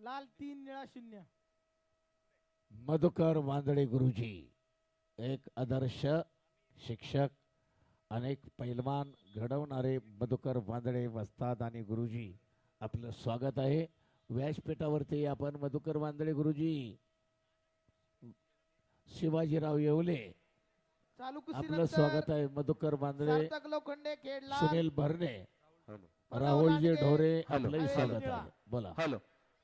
लाल तीन निळा शून्य मधुकर वांदळे गुरुजी एक आदर्श शिक्षक अनेक पैलवान घडवणारे मधुकर वांदळे वस्ताद आणि गुरुजी आपलं स्वागत आहे व्यासपीठावरती आपण मधुकर वांदळे गुरुजी शिवाजीराव येवले चालू आपलं स्वागत आहे मधुकर लाल सुनील भरणे हॅलो राहुलजी. ढोरे. आपलंही. स्वागत आहे बोला हॅलो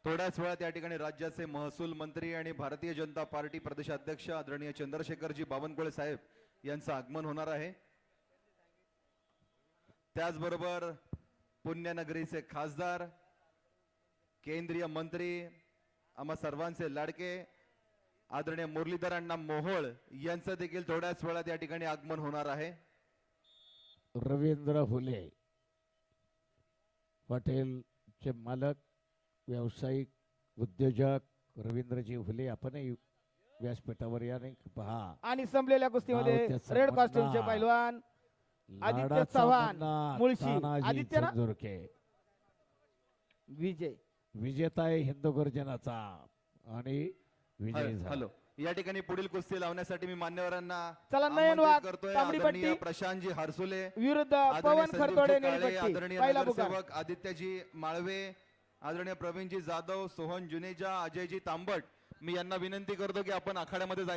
थोड्याच वेळात या ठिकाणी राज्याचे महसूल मंत्री आणि भारतीय जनता पार्टी प्रदेशाध्यक्ष आदरणीय चंद्रशेखरजी बावनकुळे साहेब यांचं आगमन होणार आहे. त्याचबरोबर पुण्यनगरीचे खासदार केंद्रीय मंत्री आम्हा सर्वांचे लाडके आदरणीय मुरलीधर अण्णा मोहोळ यांचं देखील थोड्याच वेळात या ठिकाणी आगमन होणार आहे. रवींद्र फुले हॉटेलचे मालक व्यावसायिक उद्योजक रवींद्रजी फुले आपणही व्यासपीठावर या नाही पहा आणि संपलेल्या कुस्तीमध्ये नाव त्याचं रेड मुन्ना. कॉस्ट्युमचे पैलवान आदित्य लाडाचा चव्हाण, मुन्ना, मुळशी. तानाजी आदित्य ना? चंदुरके विजय विजेता आहे हिंदू गर्जनाचा आणि विजय हॅलो झाला हॅलो. या ठिकाणी पुढील कुस्ती लावण्यासाठी मी मान्यवरांना चला नयन आमंत्रित वाघ करतोय तांबडी आदरणीय पट्टी प्रशांतजी हरसुले विरुद्ध आदरणीय पवन संदीपजी खरतोडे काळे, आदरणीय पहिला बुका नगरसेवक आदित्यजी माळवे आदरणीय प्रवीणजी जाधव सोहन जुनेजा अजयजी तांबट मी यांना विनंती करतो की आपण आखाड्यामध्ये जायचं.